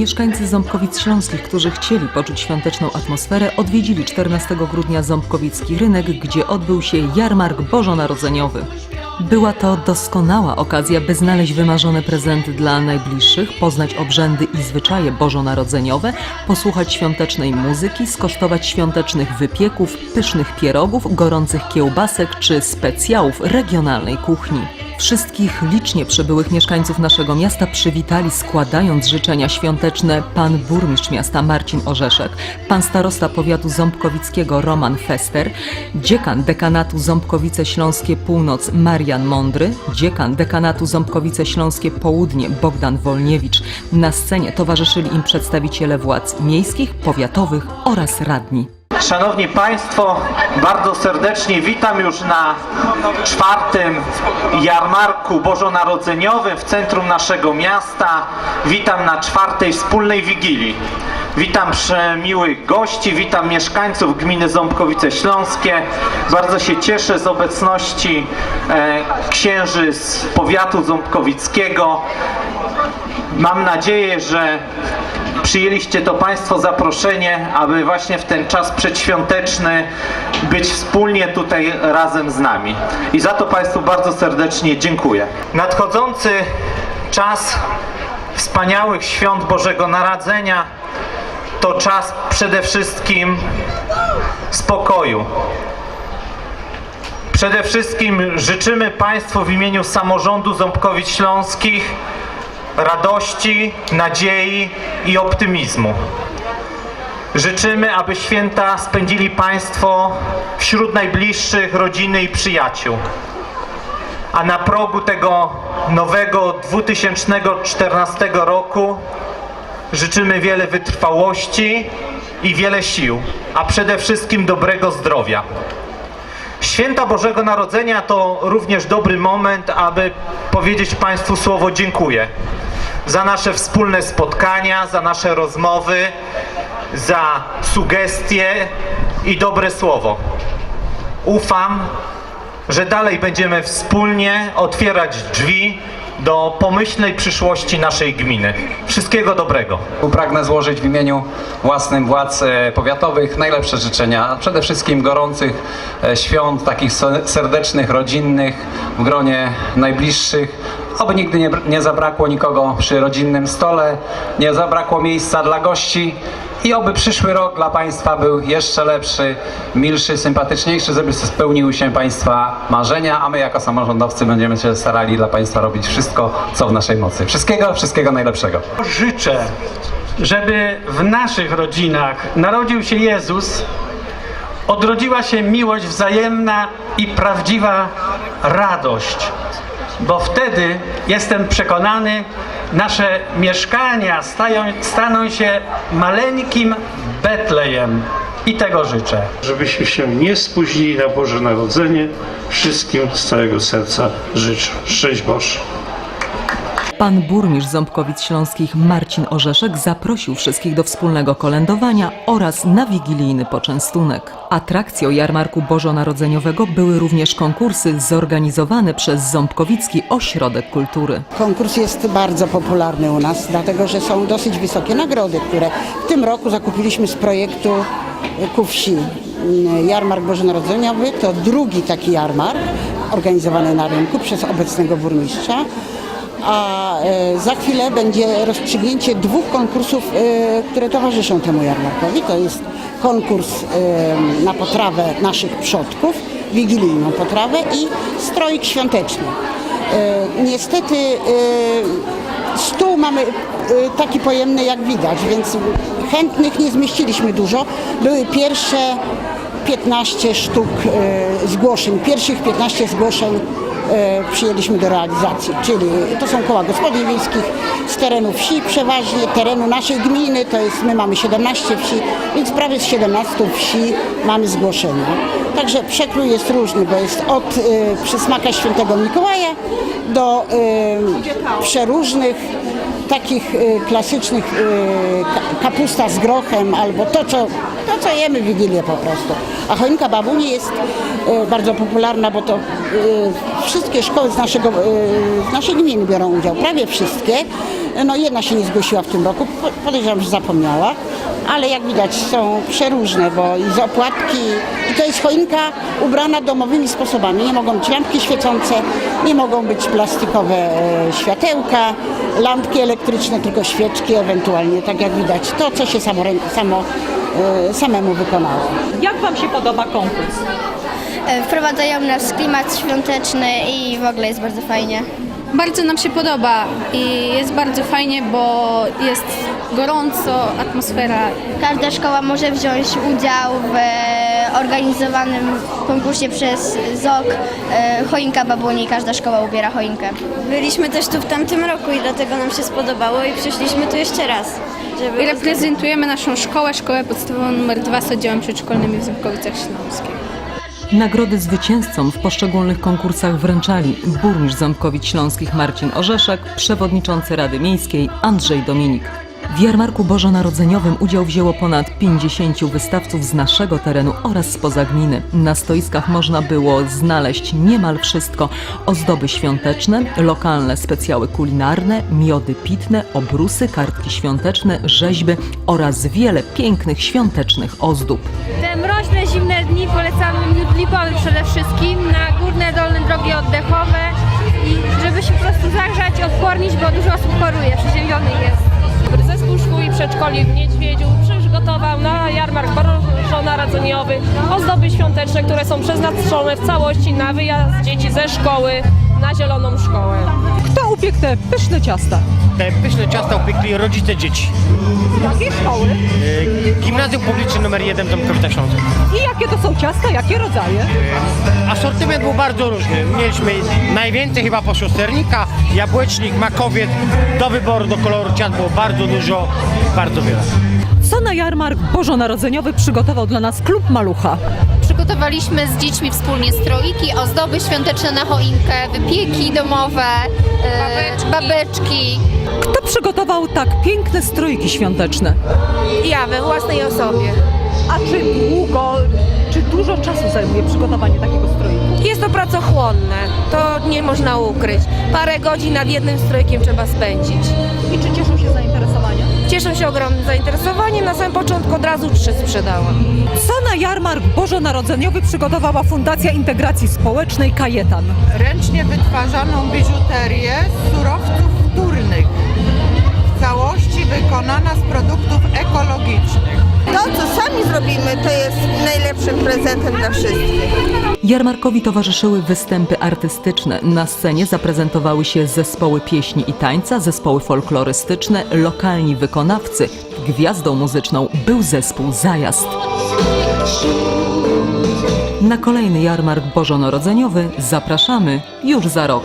Mieszkańcy Ząbkowic Śląskich, którzy chcieli poczuć świąteczną atmosferę, odwiedzili 14 grudnia Ząbkowicki Rynek, gdzie odbył się jarmark bożonarodzeniowy. Była to doskonała okazja, by znaleźć wymarzone prezenty dla najbliższych, poznać obrzędy i zwyczaje bożonarodzeniowe, posłuchać świątecznej muzyki, skosztować świątecznych wypieków, pysznych pierogów, gorących kiełbasek czy specjałów regionalnej kuchni. Wszystkich licznie przybyłych mieszkańców naszego miasta przywitali składając życzenia świąteczne pan burmistrz miasta Marcin Orzeszek, pan starosta powiatu ząbkowickiego Roman Fester, dziekan dekanatu Ząbkowice Śląskie Północ Marian Mądry, dziekan dekanatu Ząbkowice Śląskie Południe Bogdan Wolniewicz. Na scenie towarzyszyli im przedstawiciele władz miejskich, powiatowych oraz radni. Szanowni Państwo, bardzo serdecznie witam już na czwartym jarmarku bożonarodzeniowym w centrum naszego miasta. Witam na czwartej wspólnej Wigilii. Witam przemiłych gości, witam mieszkańców gminy Ząbkowice Śląskie. Bardzo się cieszę z obecności e, księży z powiatu ząbkowickiego. Mam nadzieję, że przyjęliście to Państwo zaproszenie, aby właśnie w ten czas przedświąteczny być wspólnie tutaj razem z nami. I za to Państwu bardzo serdecznie dziękuję. Nadchodzący czas wspaniałych świąt Bożego Narodzenia to czas przede wszystkim spokoju. Przede wszystkim życzymy Państwu w imieniu samorządu Ząbkowic Śląskich radości, nadziei i optymizmu. Życzymy, aby święta spędzili Państwo wśród najbliższych, rodziny i przyjaciół. A na progu tego nowego 2014 roku życzymy wiele wytrwałości i wiele sił, a przede wszystkim dobrego zdrowia. Święta Bożego Narodzenia to również dobry moment, aby powiedzieć Państwu słowo dziękuję za nasze wspólne spotkania, za nasze rozmowy, za sugestie i dobre słowo. Ufam, że dalej będziemy wspólnie otwierać drzwi do pomyślnej przyszłości naszej gminy. Wszystkiego dobrego. Pragnę złożyć w imieniu własnym władz e, powiatowych najlepsze życzenia. Przede wszystkim gorących e, świąt, takich se- serdecznych, rodzinnych, w gronie najbliższych. Oby nigdy nie, nie zabrakło nikogo przy rodzinnym stole, nie zabrakło miejsca dla gości i oby przyszły rok dla Państwa był jeszcze lepszy, milszy, sympatyczniejszy, żeby spełniły się Państwa marzenia, a my jako samorządowcy będziemy się starali dla Państwa robić wszystko, co w naszej mocy. Wszystkiego, wszystkiego najlepszego. życzę, żeby w naszych rodzinach narodził się Jezus, odrodziła się miłość wzajemna i prawdziwa radość, bo wtedy jestem przekonany, nasze mieszkania stają, staną się maleńkim Betlejem i tego życzę. żebyśmy się nie spóźnili na Boże Narodzenie. Wszystkim z całego serca życzę. Szczęść Boże. Pan burmistrz Ząbkowic Śląskich Marcin Orzeszek zaprosił wszystkich do wspólnego kolędowania oraz na wigilijny poczęstunek. Atrakcją jarmarku bożonarodzeniowego były również konkursy zorganizowane przez Ząbkowicki Ośrodek Kultury. Konkurs jest bardzo popularny u nas, dlatego że są dosyć wysokie nagrody, które w tym roku zakupiliśmy z projektu ku wsi. Jarmark Bożonarodzeniowy to drugi taki jarmark organizowany na rynku przez obecnego burmistrza. A e, za chwilę będzie rozstrzygnięcie dwóch konkursów, e, które towarzyszą temu jarmarkowi. To jest konkurs e, na potrawę naszych przodków, wigilijną potrawę i stroik świąteczny. Niestety stół mamy taki pojemny jak widać, więc chętnych nie zmieściliśmy dużo. Były pierwsze 15 sztuk e, zgłoszeń, pierwszych 15 zgłoszeń e, przyjęliśmy do realizacji, czyli to są koła gospodyń wiejskich z terenu wsi, przeważnie terenu naszej gminy, to jest, my mamy 17 wsi, więc prawie z 17 wsi mamy zgłoszenia. Także przekrój jest różny, bo jest od y, przysmaka świętego Mikołaja do y, przeróżnych takich y, klasycznych y, ka- kapusta z grochem albo to co, to, co jemy w Wigilię po prostu. A choinka babuni jest y, bardzo popularna, bo to wszystkie szkoły z, naszego, z naszej gminy biorą udział, prawie wszystkie. No jedna się nie zgłosiła w tym roku, po- podejrzewam, że zapomniała, ale jak widać są przeróżne, bo i z opłatki, i to jest choinka ubrana domowymi sposobami. Nie mogą być lampki świecące, nie mogą być plastikowe e, światełka, lampki elektryczne, tylko świeczki ewentualnie, tak jak widać. To, co się samo, samo, e, samemu wykonało. Jak Wam się podoba konkurs? E, Wprowadzają nas w klimat świąteczny i w ogóle jest bardzo fajnie. Bardzo nam się podoba i jest bardzo fajnie, bo jest gorąco, atmosfera. Każda szkoła może wziąć udział w e, organizowanym konkursie przez ZOK e, Choinka Babuni. Każda szkoła ubiera choinkę. Byliśmy też tu w tamtym roku i dlatego nam się spodobało i przyszliśmy tu jeszcze raz. Żeby I reprezentujemy naszą szkołę, szkołę podstawową nr 2 z oddziałem przedszkolnym w Ząbkowicach Śląskich. Nagrody zwycięzcom w poszczególnych konkursach wręczali burmistrz Ząbkowic Śląskich Marcin Orzeszek, przewodniczący Rady Miejskiej Andrzej Dominik. W jarmarku bożonarodzeniowym udział wzięło ponad 50 wystawców z naszego terenu oraz spoza gminy. Na stoiskach można było znaleźć niemal wszystko: ozdoby świąteczne, lokalne specjały kulinarne, miody pitne, obrusy, kartki świąteczne, rzeźby oraz wiele pięknych świątecznych ozdób. Te mroźne, zimne dni polecamy miód lipowy przede wszystkim na górne, dolne drogi oddechowe i żeby się po prostu zagrzać, odpornić, bo dużo osób choruje, przeziębiony jest. Zespół szkół i przedszkoli w Niedźwiedziu przygotował na jarmark bożonarodzeniowy ozdoby świąteczne, które są przeznaczone w całości na wyjazd dzieci ze szkoły na zieloną szkołę. Kto upiekł te pyszne ciasta? Te pyszne ciasta upiekli rodzice dzieci. Jakie szkoły? Gimnazjum publiczne numer 1 w Ząbkowicach Śląskich. I jakie to są ciasta? Jakie rodzaje? Asortyment był bardzo różny. Mieliśmy najwięcej chyba posiosternika, jabłecznik, makowiec. Do wyboru, do koloru ciast było bardzo dużo, bardzo wiele. Co na jarmark bożonarodzeniowy przygotował dla nas klub Malucha? Przygotowaliśmy z dziećmi wspólnie stroiki, ozdoby świąteczne na choinkę, wypieki domowe, babeczki. babeczki. Kto przygotował tak piękne strojki świąteczne? Ja we własnej osobie. A czy długo, czy dużo czasu zajmuje przygotowanie takiego stroiku? Jest to pracochłonne, to nie można ukryć. Parę godzin nad jednym strojkiem trzeba spędzić. I czy cieszą się zainteresowaniem? Cieszę się ogromnym zainteresowaniem, na samym początku od razu trzy sprzedałam. Co na jarmark bożonarodzeniowy przygotowała Fundacja Integracji Społecznej Kajetan? ręcznie wytwarzaną biżuterię z surowców prezentem dla wszystkich. Jarmarkowi towarzyszyły występy artystyczne. Na scenie zaprezentowały się zespoły pieśni i tańca, zespoły folklorystyczne, lokalni wykonawcy. Gwiazdą muzyczną był zespół Zajazd. Na kolejny jarmark bożonarodzeniowy zapraszamy już za rok.